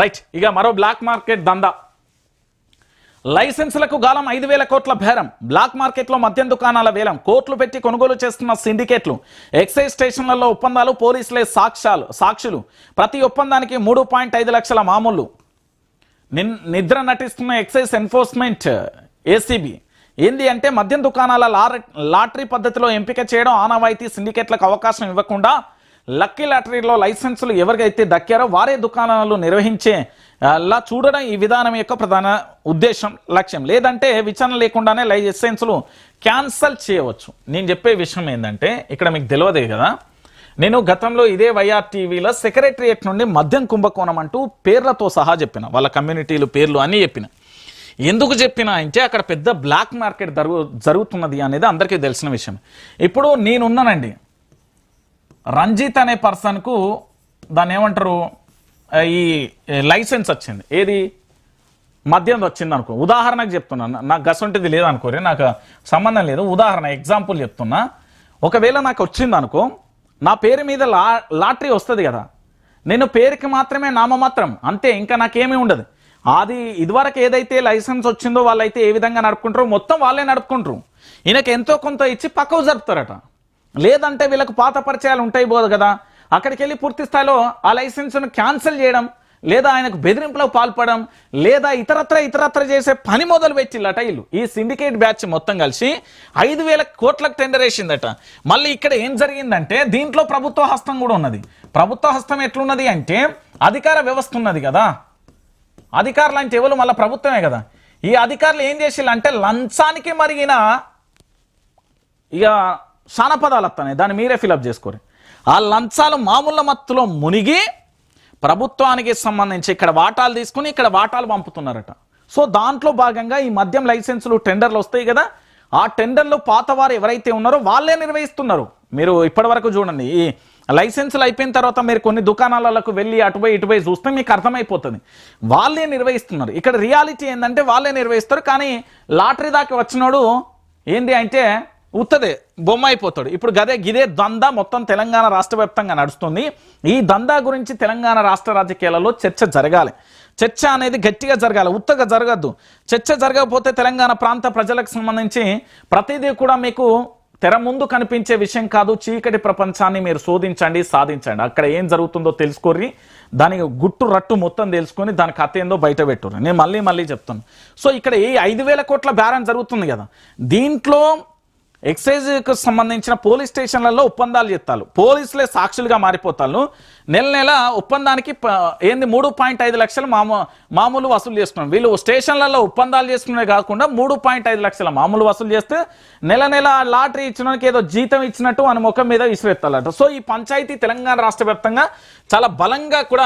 Right ఇక మరో black market దందా. లైసెన్సులకు గాలం ఐదు వేల కోట్ల బేరం. బ్లాక్ మార్కెట్లో మద్యం దుకాణాల వేలం. కోట్లు పెట్టి కొనుగోలు చేస్తున్న సిండికేట్లు. ఎక్సైజ్ స్టేషన్లలో ఒప్పందాలు పోలీసులే సాక్ష్యాలు సాక్షులు. ప్రతి ఒప్పందానికి మూడు పాయింట్ ఐదు లక్షల మామూలు. నిన్ నిద్ర నటిస్తున్న ఎక్సైజ్ ఎన్ఫోర్స్మెంట్ ఏసీబీ ఏంది అంటే మద్యం దుకాణాల లాటరీ పద్ధతిలో ఎంపిక చేయడం ఆనవాయితీ సిండికేట్లకు అవకాశం ఇవ్వకుండా లక్కీ లాటరీలో లైసెన్సులు ఎవరికైతే దక్కారో వారే దుకాణాలు నిర్వహించే లా చూడడం ఈ విధానం యొక్క ప్రధాన ఉద్దేశం లక్ష్యం. లేదంటే విచారణ లేకుండానే లైసెన్సులు క్యాన్సల్ చేయవచ్చు. నేను చెప్పే విషయం ఏంటంటే ఇక్కడ మీకు తెలియదే కదా నేను గతంలో ఇదే వైఆర్ టీవీలో సెక్రటరియట్ నుండి మద్యం కుంభకోణం అంటూ పేర్లతో సహా చెప్పిన వాళ్ళ కమ్యూనిటీలు పేర్లు అని చెప్పిన. ఎందుకు చెప్పిన అంటే అక్కడ పెద్ద బ్లాక్ మార్కెట్ జరుగు జరుగుతున్నది అనేది అందరికీ తెలిసిన విషయం. ఇప్పుడు నేనున్నానండి రంజిత్ అనే పర్సన్కు దాన్ని ఏమంటారు? ఈ లైసెన్స్ వచ్చింది. ఏది? మద్యం వచ్చింది అనుకో ఉదాహరణకు చెప్తున్నాను నాకు గసంటిది లేదనుకోరే నాకు సంబంధం లేదు. ఉదాహరణ ఎగ్జాంపుల్ చెప్తున్నా. ఒకవేళ నాకు వచ్చింది అనుకో నా పేరు మీద లా లాటరీ వస్తుంది కదా. నేను పేరుకి మాత్రమే నామమాత్రం అంతే ఇంకా నాకేమీ ఉండదు. అది ఇదివరకు ఏదైతే లైసెన్స్ వచ్చిందో వాళ్ళైతే ఏ విధంగా నడుపుకుంటారో మొత్తం వాళ్ళే నడుపుకుంటారు. ఈయనకి ఎంతో కొంత ఇచ్చి పక్కకు జరుపుతారట. లేదంటే వీళ్ళకు పాత పరిచయాలు ఉంటాయి పోదు కదా. అక్కడికి వెళ్ళి పూర్తి స్థాయిలో ఆ లైసెన్స్ను క్యాన్సిల్ చేయడం లేదా ఆయనకు బెదిరింపులకు పాల్పడడం లేదా ఇతరత్ర ఇతరత్ర చేసే పని మొదలు పెట్టిల్లట వీళ్ళు. ఈ సిండికేట్ బ్యాచ్ మొత్తం కలిసి ఐదు వేల కోట్లకు టెండర్ వేసిందట మళ్ళీ ఇక్కడ ఏం జరిగిందంటే దీంట్లో ప్రభుత్వ హస్తం కూడా ఉన్నది. ప్రభుత్వ హస్తం ఎట్లున్నది అంటే అధికార వ్యవస్థ ఉన్నది కదా. అధికారులు అంటే ఎవరు? మళ్ళీ ప్రభుత్వమే కదా. ఈ అధికారులు ఏం చేసిల్లు అంటే లంచానికి మరిగిన ఇక చాలా పదాలు వస్తాయి దాన్ని మీరే ఫిలప్ చేసుకోరు. ఆ లంచాలు మామూలు మత్తులో మునిగి ప్రభుత్వానికి సంబంధించి ఇక్కడ వాటాలు తీసుకుని ఇక్కడ వాటాలు పంపుతున్నారట. సో దాంట్లో భాగంగా ఈ మద్యం లైసెన్సులు టెండర్లు వస్తాయి కదా ఆ టెండర్లు పాతవారు ఎవరైతే ఉన్నారో వాళ్ళే నిర్వహిస్తున్నారు. మీరు ఇప్పటి వరకు చూడండి ఈ లైసెన్సులు అయిపోయిన తర్వాత మీరు కొన్ని దుకాణాలకు వెళ్ళి అటుపోయి ఇటుపోయి చూస్తే మీకు అర్థమైపోతుంది. వాళ్ళే నిర్వహిస్తున్నారు. ఇక్కడ రియాలిటీ ఏంటంటే వాళ్ళే నిర్వహిస్తారు కానీ లాటరీ దాకా వచ్చినోడు ఏంటి అంటే ఉత్తదే బొమ్మ అయిపోతాడు ఇప్పుడు గదే గిదే దందా మొత్తం తెలంగాణ రాష్ట్ర వ్యాప్తంగా నడుస్తుంది. ఈ దందా గురించి తెలంగాణ రాష్ట్ర రాజకీయాలలో చర్చ జరగాలి. చర్చ అనేది గట్టిగా జరగాలి ఉత్తగా జరగద్దు. చర్చ జరగకపోతే తెలంగాణ ప్రాంత ప్రజలకు సంబంధించి ప్రతిదీ కూడా మీకు తెర ముందు కనిపించే విషయం కాదు. చీకటి ప్రపంచాన్ని మీరు శోధించండి సాధించండి. అక్కడ ఏం జరుగుతుందో తెలుసుకోర్రి. దానికి గుట్టు రట్టు మొత్తం తెలుసుకొని దాని కథ ఏందో బయట పెట్టుర్రి. నేను మళ్ళీ మళ్ళీ చెప్తాను. సో ఇక్కడ ఈ ఐదు వేల కోట్ల బేరం జరుగుతుంది కదా. దీంట్లో ఎక్సైజ్కి సంబంధించిన పోలీస్ స్టేషన్లలో ఒప్పందాలు చెప్తారు పోలీసులే సాక్షులుగా మారిపోతారు. నెల నెల ఒప్పందానికి ప- ఏంది మూడు పాయింట్ ఐదు లక్షలు మామూ మామూలు వసూలు చేసుకున్నాం వీళ్ళు స్టేషన్లలో ఒప్పందాలు చేసుకునే కాకుండా మూడు పాయింట్ ఐదు లక్షల మామూలు వసూలు చేస్తే నెల నెల లాటరీ ఇచ్చినకి ఏదో జీతం ఇచ్చినట్టు మన ముఖం మీద విసిరెత్తాలట సో ఈ పంచాయతీ తెలంగాణ రాష్ట్ర వ్యాప్తంగా చాలా బలంగా కూడా